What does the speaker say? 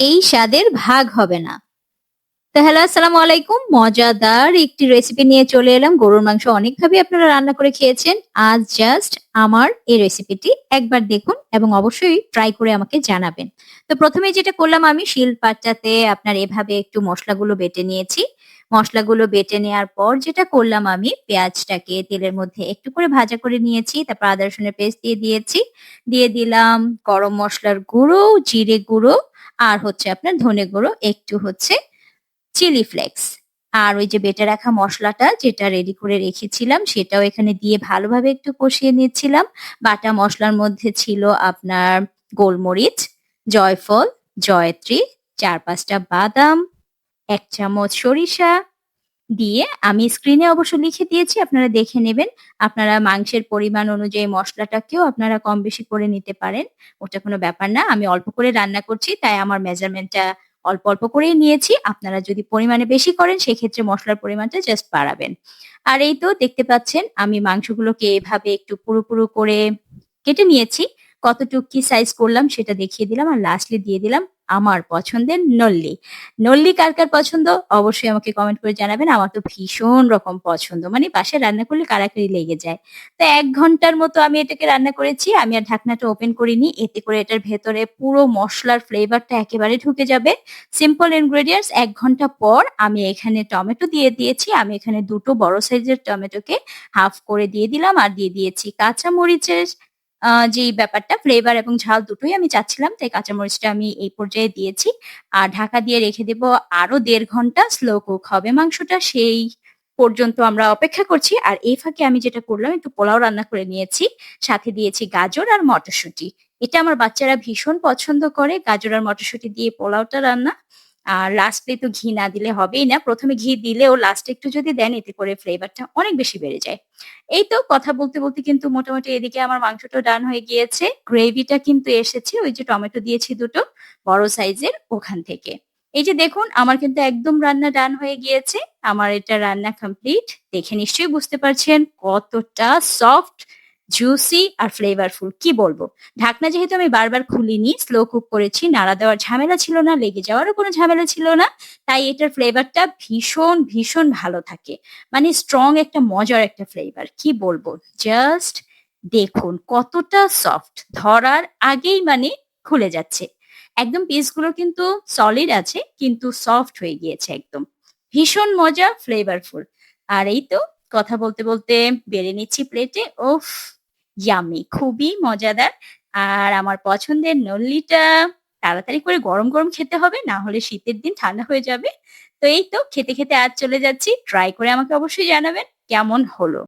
এই স্বাদের ভাগ হবে না। তো হ্যালো আসসালামু আলাইকুম। মজাদার একটি রেসিপি নিয়ে চলে এলাম। গরুর মাংস অনেকভাবেই আপনারা রান্না করে খেয়েছেন। আজ জাস্ট আমার এই রেসিপিটি একবার দেখুন এবং অবশ্যই ট্রাই করে আমাকে জানাবেন। তো প্রথমে যেটা করলাম আমি শিল শিলপাটাতে আপনার এভাবে একটু মসলাগুলো বেটে নিয়েছি। মসলাগুলো বেটে নেওয়ার পর যেটা করলাম আমি পেঁয়াজটাকে তেলের মধ্যে একটু করে ভাজা করে নিয়েছি। তারপর আদা রসুনের পেস্ট দিয়ে দিয়েছি। দিয়ে দিলাম গরম মশলার গুঁড়ো, জিরে গুঁড়ো আর হচ্ছে আপনার ধনে গুঁড়ো, একটু হচ্ছে চিলি ফ্লেক্স। আর ওই যে বেটে রাখা মশলাটা যেটা রেডি করে রেখেছিলাম সেটাও এখানে দিয়ে ভালোভাবে একটু কষিয়ে নিচ্ছিলাম। বাটা মশলার মধ্যে ছিল আপনার গোলমরিচ, জয়ফল, জয়ত্রী, ৪-৫ টা বাদাম, এক চামচ সরিষা দিয়ে আমি স্ক্রিনে অবশ্য লিখে দিয়েছি আপনারা দেখে নেবেন। আপনারা মাংসের পরিমাণ অনুযায়ী মশলাটাকেও আপনারা কম বেশি করে নিতে পারেন। ওটা কোনো ব্যাপার না। আমি অল্প করে রান্না করছি তাই আমার মেজারমেন্টটা অল্প, অল্প করেই নিয়েছি। আপনারা যদি পরিমাণে বেশি করেন সেক্ষেত্রে মশলার পরিমাণটা জাস্ট বাড়াবেন। আর এই তো দেখতে পাচ্ছেন আমি মাংসগুলোকে এভাবে একটু পুরু, করে কেটে নিয়েছি। কতটুক কি সাইজ করলাম সেটা দেখিয়ে দিলাম। আর লাস্টলি দিয়ে দিলাম আমার পছন্দের নল্লি। নল্লি কার, কার পছন্দ অবশ্যই আমাকে কমেন্ট করে জানাবেন। আমার তো ভীষণ রকম পছন্দ। মানে বাসায় রান্না করলে কাড়াকাড়ি লেগে যায়। তো এক ঘণ্টার মতো আমি এটাকে রান্না করেছি। আমি আর ঢাকনাটা ওপেন করিনি। এতে করে এটার ভেতরে পুরো মশলার ফ্লেভারটা একেবারে ঢুকে যাবে। সিম্পল ইনগ্রেডিয়েন্টস এক ঘণ্টা পর আমি এখানে টমেটো দিয়ে দিয়েছি। আমি এখানে দুটো বড় সাইজের টমেটোকে হাফ করে দিয়ে দিলাম আর দিয়ে দিয়েছি কাঁচা মরিচের যেই ব্যাপারটা ফ্লেভার এবং ঝাল দুটোই আমি চাচ্ছিলাম, তাই কাঁচামরিচটা আমি এই পর্যায়ে দিয়েছি। আর ঢাকা দিয়ে রেখে দেব আরও দেড় ঘণ্টা স্লো কুক হবে মাংসটা, সেই পর্যন্ত আমরা অপেক্ষা করছি। আর এই ফাঁকে আমি যেটা করলাম, একটু পোলাও রান্না করে নিয়েছি। সাথে দিয়েছি গাজর আর মটরশুঁটি। এটা আমার বাচ্চারা ভীষণ পছন্দ করে, গাজর আর মটরশুঁটি দিয়ে পোলাওটা রান্না। আর লাস্টলি তো ঘি না দিলে হবেই না। ১ম এ ঘি দিলেও লাস্টে একটু যদি দেন এতে করে ফ্লেভারটা অনেক বেশি বেড়ে যায়। এই তো কথা বলতে, বলতে কিন্তু মোটামুটি এদিকে আমার মাংসটা ডান হয়ে গিয়েছে। গ্রেভিটা কিন্তু এসেছে ওই যে টমেটো দিয়েছি দুটো বড় সাইজের ওখান থেকে। এই যে দেখুন আমার কিন্তু একদম রান্না ডান হয়ে গিয়েছে। আমার এটা রান্না কমপ্লিট। দেখে নিশ্চয়ই বুঝতে পারছেন কতটা সফট, জুসি আর ফ্লেভারফুল কি বলব। ঢাকনা যেহেতু আমি বারবার খুলিনি, স্লো কুক করেছি, নাড়া দেওয়ার ঝামেলা ছিল না, লেগে যাওয়ারও কোনো ঝামেলা ছিল না। তাই এটার ফ্লেভারটা ভীষণ, ভীষণ ভালো থাকে। মানে স্ট্রং একটা মজার একটা ফ্লেভার। কি বলব? জাস্ট দেখুন কতটা সফট। ধরার আগেই মানে খুলে যাচ্ছে। একদম পিসগুলো কিন্তু সলিড আছে কিন্তু সফট হয়ে গিয়েছে একদম। ভীষণ মজা, ফ্লেভারফুল। আর এই তো কথা বলতে, বলতে বেড়ে নিচ্ছি প্লেটে। ওফ ইয়ামি খুবই মজাদার। আর আমার পছন্দের নল্লিটা তাড়াতাড়ি করে গরম, গরম খেতে হবে। না হলে শীতের দিন ঠান্ডা হয়ে যাবে। তো এই তো খেতে, খেতে আজ চলে যাচ্ছি। ট্রাই করে আমাকে অবশ্যই জানাবেন কেমন হলো।